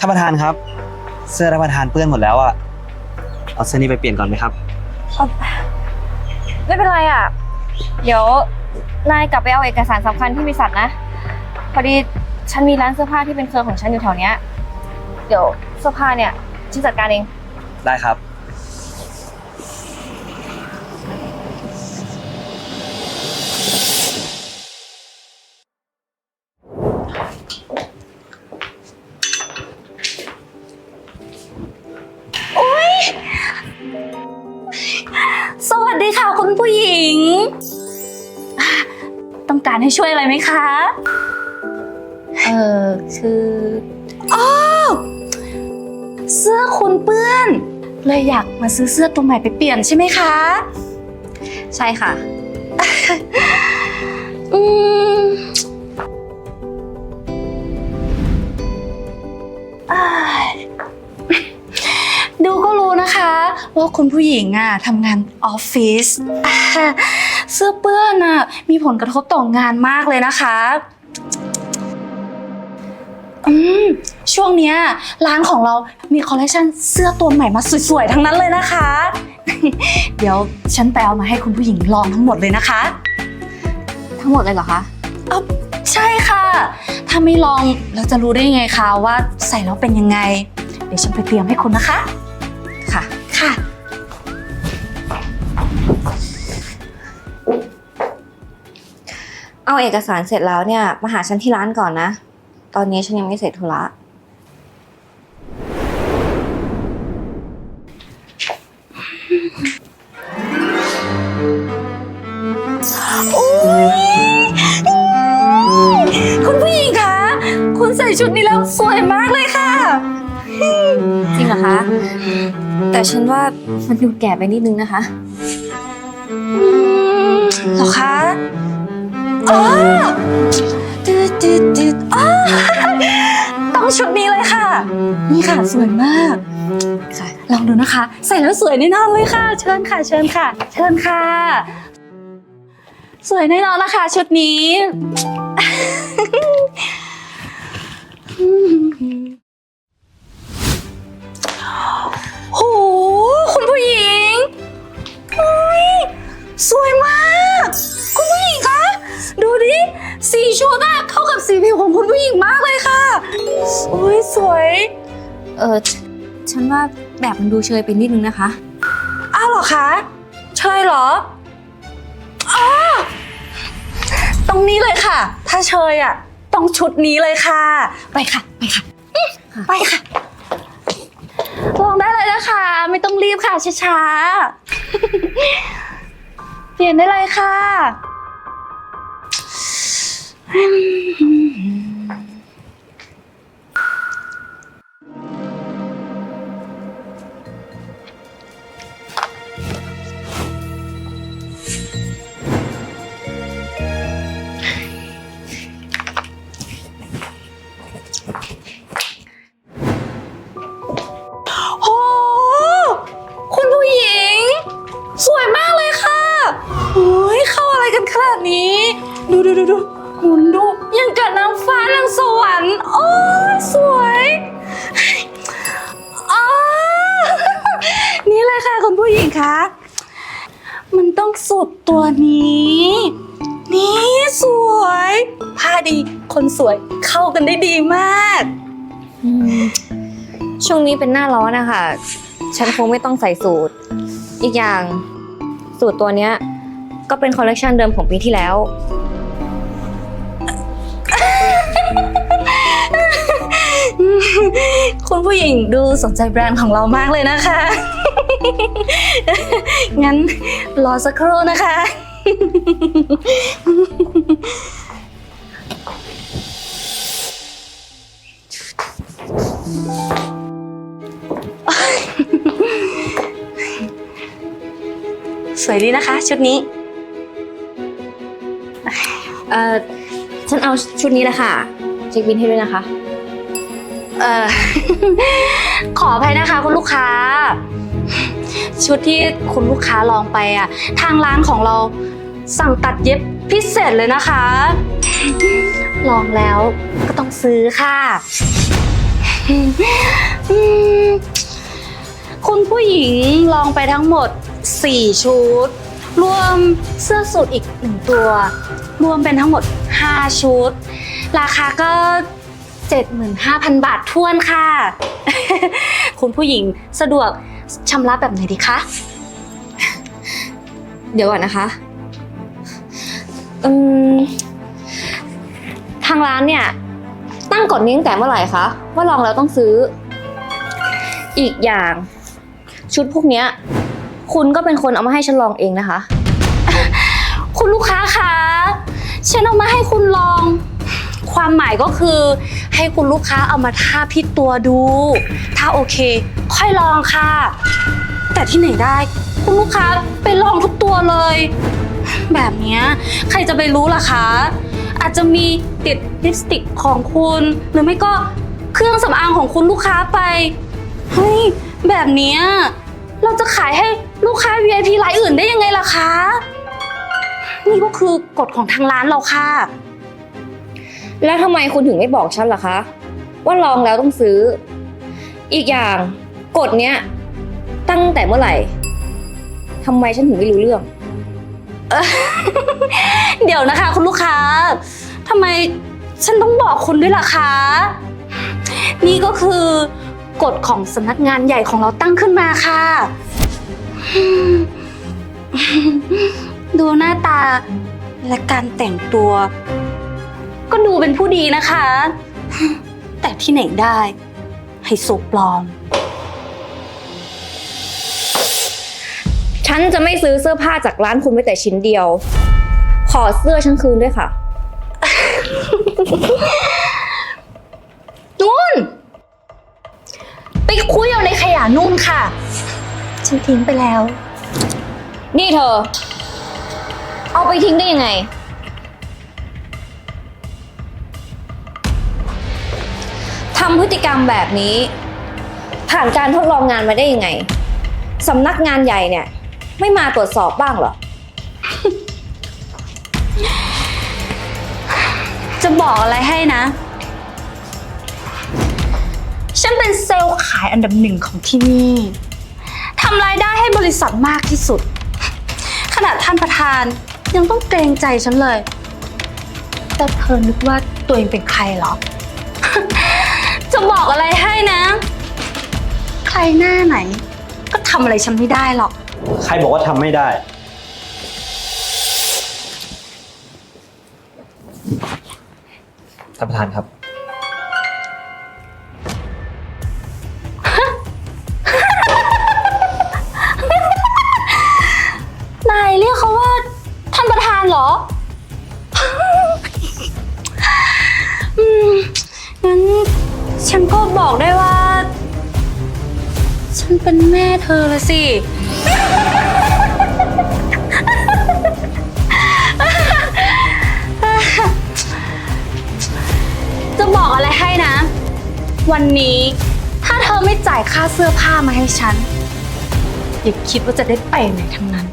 ท่านประธานครับ เสื้อท่านประธานเปื้อนหมดแล้วอะเอาเสื้อนี้ไปเปลี่ยนก่อนไหมครับ ไม่เป็นไรอะ เดี๋ยวนายกลับไปเอาเอกสารสำคัญที่บริษัทนะ พอดีฉันมีร้านเสื้อผ้าที่เป็นเครือของฉันอยู่แถวเนี้ย เดี๋ยวเสื้อผ้าเนี่ยฉันจัดการเอง ได้ครับ สวัสดีค่ะคุณผู้หญิง ต้องการให้ช่วยอะไรไหมคะ เออคือเสื้อคุณเปื้อน เลยอยากมาซื้อเสื้อตัวใหม่ไปเปลี่ยนใช่ไหมคะ ใช่ค่ะ อืม นะคะ ว่าคุณผู้หญิงอะทำงานออฟฟิศอ่าเสื้อเปื้อนอะมีผลกระทบต่องานมากเลยนะคะอืมช่วงเนี้ยร้านของเรามีคอลเลคชันเสื้อตัวใหม่มาสวยๆ ทั้งนั้นเลยนะคะ เดี๋ยวฉันไปเอามาให้คุณผู้หญิงลองทั้งหมดเลยนะคะ ทั้งหมดเลยเหรอคะใช่ค่ะ ถ้าไม่ลองเราจะรู้ได้ยังไงคะว่าใส่แล้วเป็นยังไง เดี๋ยวฉันไปเตรียมให้คุณนะคะ ค่ะค่ะ เอาเอกสารเสร็จแล้วเนี่ย มาหาฉันที่ร้านก่อนนะ ตอนนี้ฉันยังไม่เสร็จธุระคุณผู้หญิงคะ คุณใส่ชุดนี้แล้วสวยมากเลยค่ะ จริงเหรอคะ แต่ฉันว่ามันดูแก่ไปนิดนึงนะคะอืมเหรอคะอ๋อตืดตืดตืดอ๋อต้องชุดนี้เลยค่ะ นี่ค่ะสวยมากค่ะลองดูนะคะ ใส่แล้วสวยแน่นอนเลยค่ะ เชิญค่ะ เชิญค่ะ เชิญค่ะ สวยแน่นอนนะคะชุดนี้โสวยมาก คุณผู้หญิงคะ ดูดิ สีชุดอะเข้ากับสีผิวของคุณผู้หญิงมากเลยค่ะโอ้ยสวย เออฉันว่าแบบมันดูเชยไปนิดนึงนะคะ อ้าวเหรอคะ เชยเหรออ๋อตรงนี้เลยค่ะ ถ้าเชยอะต้องชุดนี้เลยค่ะ ไปค่ะ ไปค่ะ ไปค่ะ ลองได้เลยนะคะ ไม่ต้องรีบค่ะช้าๆ ลี่ยนได้เลยค่ะ สวยเข้ากันได้ดีมากอืมช่วงนี้เป็นหน้าร้อนนะคะฉันคงไม่ต้องใส่สูตร อีกอย่างสูตรตัวเนี้ย ก็เป็นคอลเลกชันเดิมของปีที่แล้ว คุณผู้หญิงดูสนใจแบรนด์ของเรามากเลยนะคะ งั้นรอสักครู่นะคะ สวยดีนะคะชุดนี้ เอ่อ ฉันเอาชุดนี้แหละค่ะเช็คบินให้ด้วยนะคะ เอ่อ ขออภัยนะคะคุณลูกค้า ชุดที่คุณลูกค้าลองไปอะ ทางร้านของเราสั่งตัดเย็บพิเศษเลยนะคะ ลองแล้วก็ต้องซื้อค่ะ อืมคุณผู้หญิงลองไปทั้งหมด 4 ชุด รวมเสื้อสูทอีกหนึ่งตัว รวมเป็นทั้งหมด 5 ชุด ราคาก็ 75,000 บาทท้วนค่ะ คุณผู้หญิงสะดวกชำระแบบไหนดีคะ เดี๋ยวก่อนนะคะอืมทางร้านเนี่ย ตั้งกฎนี้ตั้งแต่เมื่อไหร่คะ ว่าลองแล้วต้องซื้อ อีกอย่าง ชุดพวกเนี้ย คุณก็เป็นคนเอามาให้ฉันลองเองนะคะ คุณลูกค้าคะฉันเอามาให้คุณลอง ความหมายก็คือ ให้คุณลูกค้าเอามาทาพิดตัวดู ถ้าโอเค ค่อยลองค่ะ แต่ที่ไหนได้ คุณลูกค้าไปลองทุกตัวเลย แบบเนี้ยใครจะไปรู้ล่ะคะ อาจจะมีติดลิปสติกของคุณ หรือไม่ก็เครื่องสำอางของคุณลูกค้าไป เฮ้ย แบบเนี้ยเราจะขายให้ลูกค้า VIP รายอื่นได้ยังไงล่ะคะ นี่ก็คือกฎของทางร้านเราค่ะ แล้วทำไมคุณถึงไม่บอกฉันล่ะคะ ว่าลองแล้วต้องซื้อ อีกอย่างกฎเนี้ยตั้งแต่เมื่อไหร่ทำไมฉันถึงไม่รู้เรื่อง เดี๋ยวนะคะ คุณลูกค้า ทำไมฉันต้องบอกคุณด้วยล่ะคะ นี่ก็คือกฎของสำนักงานใหญ่ของเราตั้งขึ้นมาค่ะ ดูหน้าตาและการแต่งตัว ก็ดูเป็นผู้ดีนะคะ แต่ที่ไหนได้ไฮโซปลอม ฉันจะไม่ซื้อเสื้อผ้าจากร้านคุณแม้แต่ชิ้นเดียว ขอเสื้อฉันคืนด้วยค่ะ นู่น ไปคุยเอาในขยะนู่นค่ะ ฉันทิ้งไปแล้ว นี่เธอ เอาไปทิ้งได้ยังไง ทำพฤติกรรมแบบนี้ ผ่านการทดลองงานมาได้ยังไง สำนักงานใหญ่เนี่ย ไม่มาตรวจสอบบ้างเหรอ จะบอกอะไรให้นะ ฉันเป็นเซลล์ขายอันดับหนึ่งของที่นี่ทำรายได้ให้บริษัทมากที่สุด ขนาดท่านประธานยังต้องเกรงใจฉันเลย แต่เธอนึกว่าตัวเองเป็นใครเหรอ จะบอกอะไรให้นะ ใครหน้าไหน ก็ทำอะไรฉันไม่ได้หรอก ใครบอกว่าทำไม่ได้ ท่านประธานครับ นายเรียกเขาว่าท่านประธานเหรอ อืมงั้นฉันก็บอกได้ว่า ฉันเป็นแม่เธอละสิ วันนี้ถ้าเธอไม่จ่ายค่าเสื้อผ้ามาให้ฉัน อย่าคิดว่าจะได้ไปไหนทั้งนั้น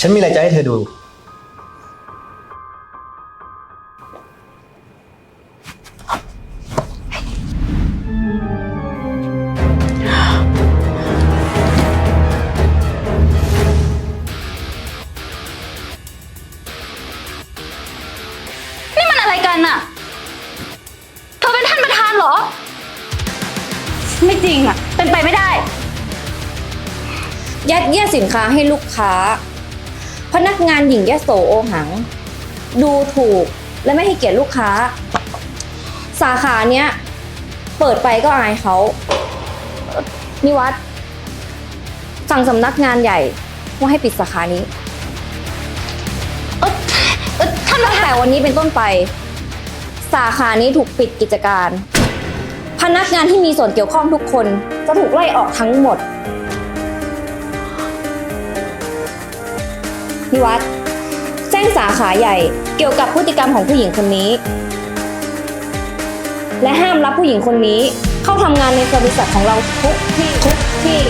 ฉันมีอะไรจะให้เธอดู สินค้าให้ลูกค้า พนักงานหญิงยโสโอหัง ดูถูกและไม่ให้เกียรติลูกค้า สาขาเนี้ย เปิดไปก็อายเขาเอ่อนิวัฒน์สั่งสำนักงานใหญ่ว่าให้ปิดสาขานี้เออเออท่านประตั้งธานแต่วันนี้เป็นต้นไป สาขานี้ถูกปิดกิจการ พนักงานที่มีส่วนเกี่ยวข้องทุกคนจะถูกไล่ออกทั้งหมด นิวัฒน์แจ้งสาขาใหญ่เกี่ยวกับพฤติกรรมของผู้หญิงคนนี้ และห้ามรับผู้หญิงคนนี้เข้าทำงานในบริษัทของเราทุกที่ทุกที่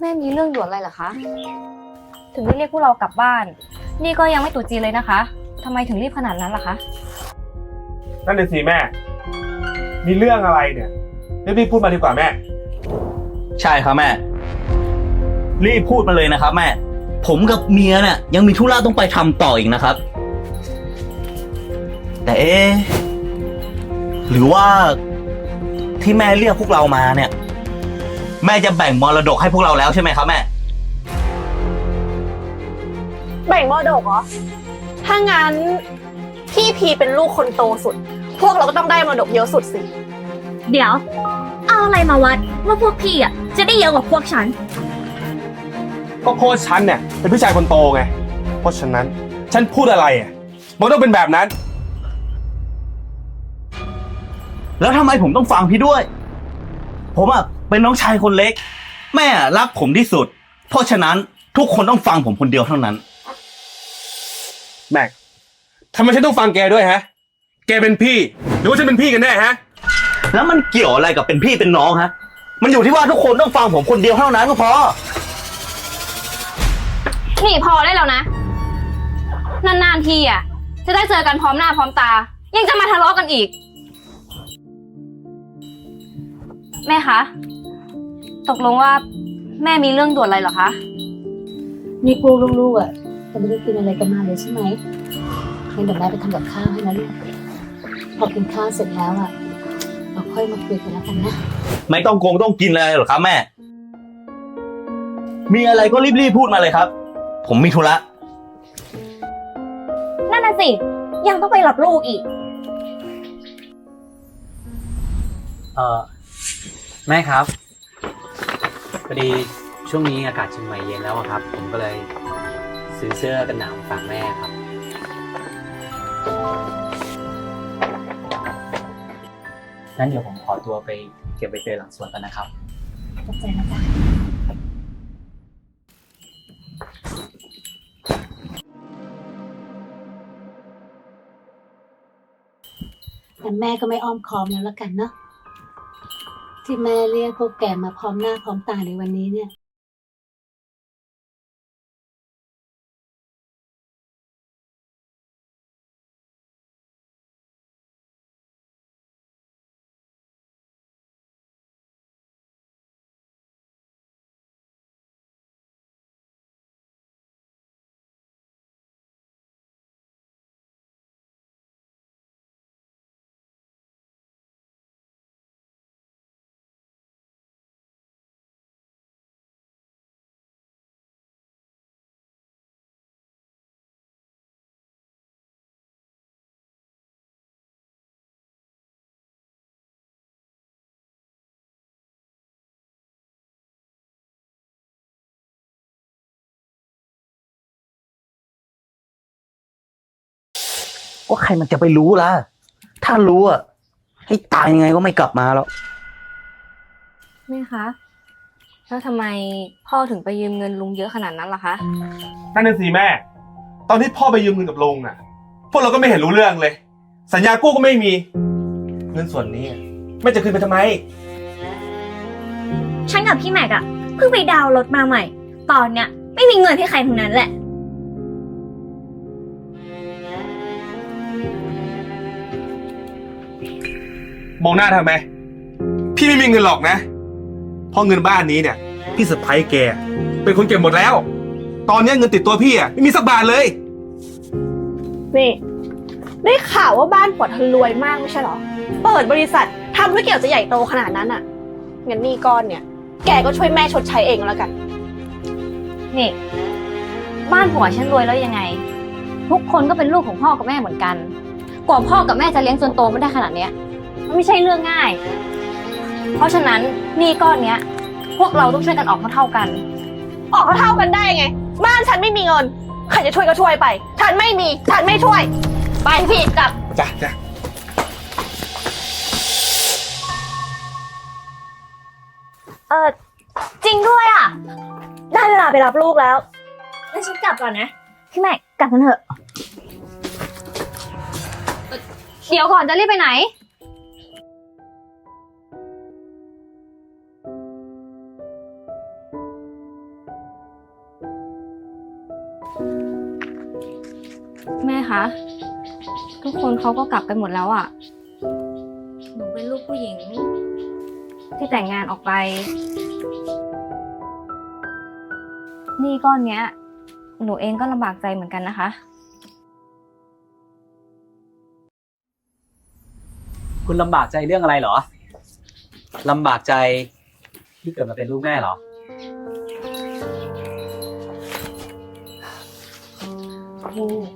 แม่มีเรื่องด่วนอะไรเหรอคะ ถึงได้เรียกพวกเรากลับบ้าน นี่ก็ยังไม่ตรุษจีนเลยนะคะทำไมถึงรีบขนาดนั้นล่ะคะ นั่นเลยสิแม่ มีเรื่องอะไรเนี่ยรีบๆพูดมาดีกว่าแม่ ใช่ครับแม่ รีบพูดมาเลยนะครับ แม่ ผมกับเมียเนี่ยยังมีธุระต้องไปทำต่ออีกนะครับ แต่เอ๊ะหรือว่าที่แม่เรียกพวกเรามาเนี่ย แม่จะแบ่งมรดกให้พวกเราแล้วใช่ไหมครับแม่ แบ่งมรดกเหรอ ถ้างั้นพี่พีเป็นลูกคนโตสุด พวกเราก็ต้องได้มรดกเยอะสุดสิ เดี๋ยว เอาอะไรมาวัดว่าพวกพี่อะจะได้เยอะกว่าพวกฉัน ก็โค้ชฉันเนี่ยเป็นพี่ชายคนโตไง เพราะฉะนั้นฉันพูดอะไรอะมันต้องเป็นแบบนั้น แล้วทำไมผมต้องฟังพี่ด้วย ผมอะ เป็นน้องชายคนเล็ก แม่รักผมที่สุด เพราะฉะนั้นทุกคนต้องฟังผมคนเดียวเท่านั้น แม็กทำไมฉันต้องฟังแกด้วยฮะ แกเป็นพี่ หรือว่าฉันเป็นพี่กันแน่ฮะ แล้วมันเกี่ยวอะไรกับเป็นพี่เป็นน้องฮะ มันอยู่ที่ว่าทุกคนต้องฟังผมคนเดียวเท่านั้นก็พอ นี่พอได้แล้วนะ นานๆทีอะ จะได้เจอกันพร้อมหน้าพร้อมตา ยังจะมาทะเลาะกันอีก แม่คะ ตกลงว่าแม่มีเรื่องด่วนอะไรเหรอคะ นี่พวกลูกๆอะจะไม่ได้กินอะไรกันมาเลยใช่ไหมงั้นเดี๋ยวแม่ไปทำกับข้าวให้นะลูกพอกินข้าวเสร็จแล้วอะเราค่อยมาคุยกันแล้วกันนะ ไม่ต้องโกงต้องกินอะไรหรอกครับแม่ มีอะไรก็รีบๆพูดมาเลยครับ ผมมีธุระ นั่นน่ะสิ ยังต้องไปรับลูกอีก เออแม่ครับ พอดีช่วงนี้อากาศเชียงใหม่เย็นแล้วอะครับ ผมก็เลยซื้อเสื้อกันหนาวมาฝากแม่ครับ งั้นเดี๋ยวผมขอตัวไปเก็บใบเตยหลังสวนกันนะครับขอบใจนะจ๊ะงั้นแม่ก็ไม่อ้อมค้อมแล้วละกันเนาะ ที่แม่เรียกพวกแกมาพร้อมหน้าพร้อมตาในวันนี้เนี่ย ว่าใครมันจะไปรู้ล่ะ ถ้ารู้อะให้ตายยังไงก็ไม่กลับมาแล้ว แม่คะแล้วทำไมพ่อถึงไปยืมเงินลุงเยอะขนาดนั้นล่ะคะ นั่นน่ะสิแม่ ตอนที่พ่อไปยืมเงินกับลุงน่ะ พวกเราก็ไม่เห็นรู้เรื่องเลย สัญญากู้ก็ไม่มี เงินส่วนนี้อะแม่จะคืนไปทำไม ฉันกับพี่แม็กอะเพิ่งไปดาวน์รถมาใหม่ ตอนเนี้ยไม่มีเงินให้ใครทั้งนั้นแหละ มองหน้าทำไม พี่ไม่มีเงินหรอกนะ เพราะเงินบ้านนี้เนี่ย พี่สะพ้ายแก เป็นคนเก็บหมดแล้ว ตอนนี้เงินติดตัวพี่อะไม่มีสักบาทเลย นี่ ได้ข่าวว่าบ้านปวดเธอรวยมากไม่ใช่เหรอ เปิดบริษัททำธุรกิจจะใหญ่โตขนาดนั้นอะเงินหนี้ก้อนเนี่ย แกก็ช่วยแม่ชดใช้เองแล้วกัน นี่ บ้านผัวฉันรวยแล้วยังไง ทุกคนก็เป็นลูกของพ่อกับแม่เหมือนกัน กว่าพ่อกับแม่จะเลี้ยงจนโตไม่ได้ขนาดเนี้ย ไม่ใช่เรื่องง่าย เพราะฉะนั้นหนี่ก้อนเนี้ย พวกเราต้องช่วยกันออกเท่าๆกัน ออกเท่าๆกันได้ไง บ้านฉันไม่มีเงิน ใครจะช่วยก็ช่วยไป ฉันไม่มี ฉันไม่ช่วย ไปพี่กลับ จ้ะจ้ะเออจริงด้วยอะได้เวลาไปรับลูกแล้วงั้นฉันกลับก่อนนะ พี่แม็กกลับกันเถอะ เดี๋ยวก่อนจะรีบไปไหน คะ ทุกคนเขาก็กลับกันหมดแล้วอะ่ะ หนูเป็นลูกผู้หญิง ที่แต่งงานออกไปหนี่ก้อนเนี้ย หนูเองก็ลำบากใจเหมือนกันนะคะ คุณลำบากใจเรื่องอะไรเหรอ ลำบากใจที่เกิดมาเป็นลูกแม่เหรอพี่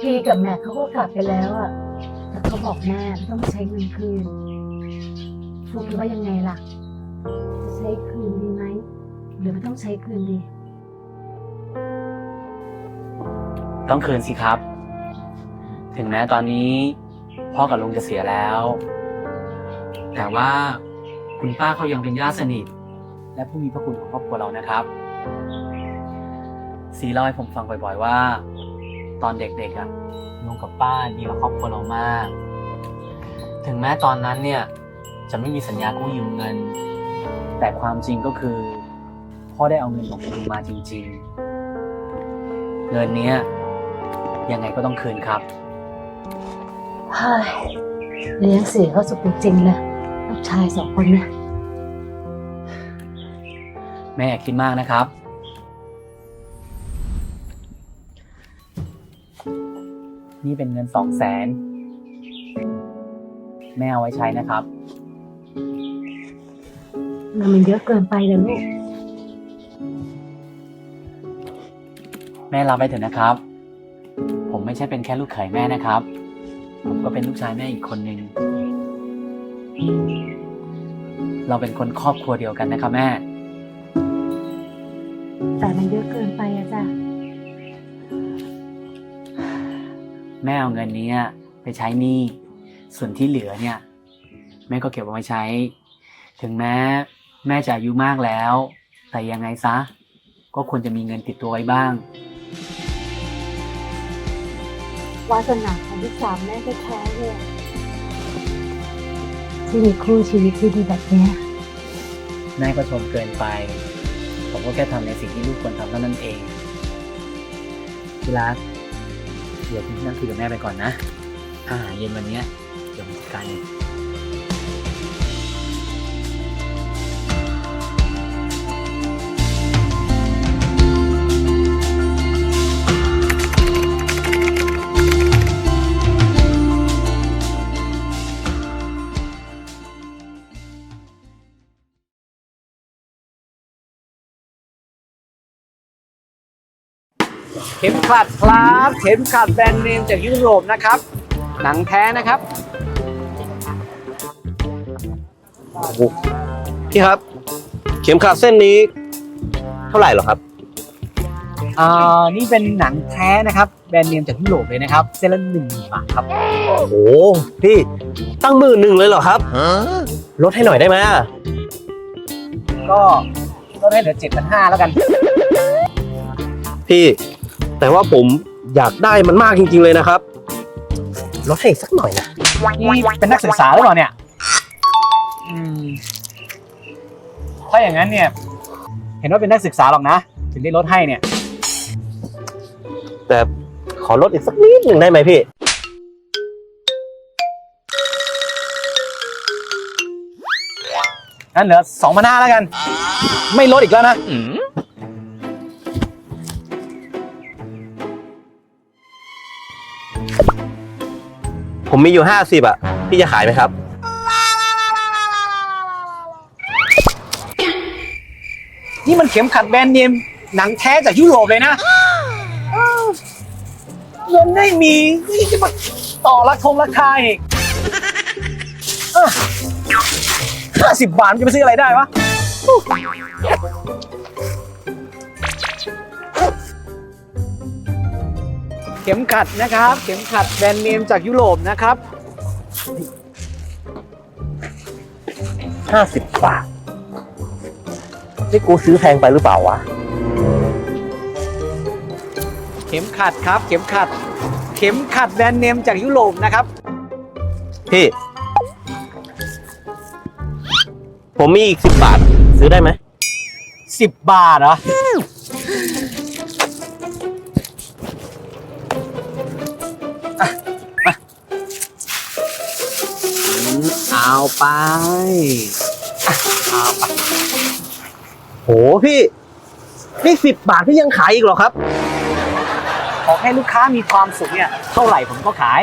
พี่กับแม่เขาก็กลับไปแล้วอะแต่เขาบอกแม่ไม่ต้องใช้เงินคืนฟูคิดว่ายังไงล่ะ จะใช้คืนดีไหมหรือไม่ต้องใช้คืนดี ต้องคืนสิครับ ถึงแม้ตอนนี้พ่อกับลุงจะเสียแล้ว แต่ว่าคุณป้าเขายังเป็นญาติสนิท และผู้มีพระคุณของครอบครัวเรานะครับ ซีเล่าให้ผมฟังบ่อย ๆ ว่า ตอนเด็กๆอะลุงกับป้าดีกับครอบครัวเรามาก ถึงแม้ตอนนั้นเนี่ยจะไม่มีสัญญากู้ยืมเงิน แต่ความจริงก็คือ พ่อได้เอาเงินของลุงมาจริง ๆ เงินเนี้ยยังไงก็ต้องคืนครับ เฮ้ยเลี้ยงเสียเขาสุดจริงๆเลยลูกชายสองคนเนี่ยแม่อย่าคิดมากนะครับ นี่เป็นเงินสองแสนแม่เอาไว้ใช้นะครับมันเยอะเกินไปเลยลูก แม่รับไว้เถอะนะครับ ผมไม่ใช่เป็นแค่ลูกเขยแม่นะครับ ผมก็เป็นลูกชายแม่อีกคนนึง เราเป็นคนครอบครัวเดียวกันนะครับแม่ แต่มันเยอะเกินไปอะจ้ะ แม่เอาเงินนี้ไปใช้หนี้ ส่วนที่เหลือเนี่ย แม่ก็เก็บเอาไว้ใช้ ถึงแม้แม่จะอายุมากแล้ว แต่ยังไงซะ ก็ควรจะมีเงินติดตัวไว้บ้าง วาสนาของลูกสาวแม่แท้ๆเลยที่มีคู่ชีวิตที่ดีแบบเนี้ย แม่ก็ชมเกินไป ผมก็แค่ทำในสิ่งที่ลูกควรทำเท่านั้นเองที่รัก เดี๋ยวพี่นั่งคุยกับแม่ไปก่อนนะอาหารเย็นวันเนี้ยเดี๋ยวผมจัดการเอง เข็มขัดครับเข็มขัดแบรนด์เนมจากยุโรปนะครับ หนังแท้นะครับพี่ครับ เข็มขัดเส้นนี้ เท่าไหร่เหรอครับอ่านี่เป็นหนังแท้นะครับ แบรนด์เนมจากยุโรปเลยนะครับ เส้นละหนึ่งหมื่นบาทครับ โอ้โหพี่ตั้งหมื่นหนึ่งเลยเหรอครับลดให้หน่อยได้ไหมอะก็ลดให้เหลือเจ็ดพันห้าแล้วกัน พี่ แต่ว่าผมอยากได้มันมากจริง ๆ เลยนะครับ ลดให้อีกสักหน่อยนะ นี่เป็นนักศึกษาหรือเปล่าเนี่ยอืมถ้าอย่างนั้นเนี่ย เห็นว่าเป็นนักศึกษาหรอกนะ ถึงได้ลดให้เนี่ย แต่ขอลดอีกสักนิดหนึ่งได้ไหมพี่ งั้นเหลือสองพันห้าแล้วกัน ไม่ลดอีกแล้วนะ ผมมีอยู่ห้าสิบอะพี่จะขายไหมครับ นี่มันเข็มขัดแบรนด์เนมหนังแท้จากยุโรปเลยนะอ้าวเงินได้มีนี่จะมาต่อราคงราคาอีกห้าสิบบาทมันจะไปซื้ออะไรได้วะ เข็มขัดนะครับ เข็มขัดแบรนด์เนมจากยุโรปนะครับ ห้าสิบบาท นี่กูซื้อแพงไปหรือเปล่าวะ เข็มขัดครับ เข็มขัด เข็มขัดแบรนด์เนมจากยุโรปนะครับ พี่ ผมมีอีกสิบบาท ซื้อได้ไหม สิบบาทเหรอ ไปอะเอาไปโหพี่ นี่สิบบาทพี่ยังขายอีกเหรอครับ ขอให้ลูกค้ามีความสุขเนี่ย เท่าไหร่ผมก็ขาย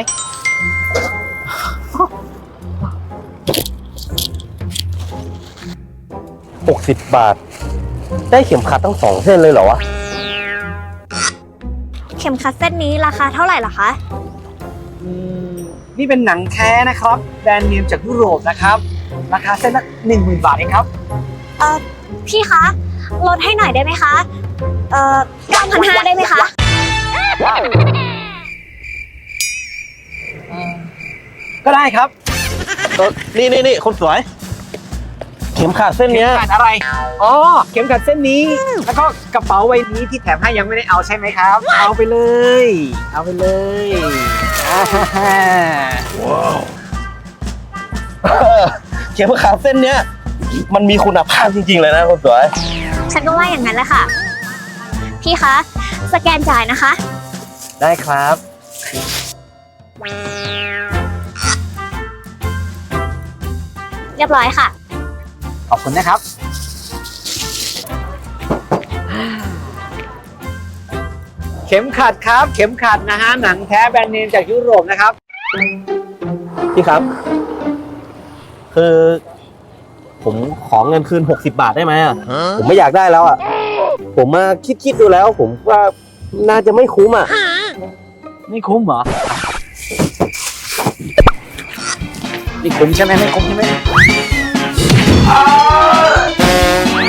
หกสิบบาท ได้เข็มขัดตั้งสองเส้นเลยเหรอวะ เข็มขัดเส้นนี้ราคาเท่าไหร่ล่ะคะ อืม นี่เป็นหนังแท้นะครับแบรนด์เนมจากยุโรปนะครับราคาเส้นละหนึ่งหมื่นบาทเองครับเอ่อพี่คะลดให้หน่อยได้ไหมคะเอ่อ9,500ได้ไหมคะก็ได้ครับ เออนี่นี่นี่คนสวย เข็มขัดเส้นเข็เนี้มยขัดอะไร อ๋อ เข็มขัดเส้นนี้ แล้วก็กระเป๋าใบนี้ที่แถมให้ยังไม่ได้เอาใช่ไหมครับ เอาไปเลย เอาไปเลยอ่าฮ่าฮ่าเออเข็มขัดเส้นเนี้ย มันมีคุณภาพจริงๆเลยนะคนสวย ฉันก็ว่าอย่างนั้นแหละค่ะ พี่คะ สแกนจ่ายนะคะ ได้ครับ เรียบร้อยค่ะ ขอบคุณนะครับเข็มขัดครับ เข็มขัดนะฮะหนังแท้แบรนด์เนมจากยุโรปนะครับพี่ครับ คือผมขอเงินคืน 60 บาทได้ไหมอะผมไม่อยากได้แล้วอะผมมาคิดคิดๆดูแล้ว ผมว่าน่าจะไม่คุ้มอะไม่คุ้มเหรอไม่คุ้มใช่ไหมไม่คุ้มใช่ไหม Ah!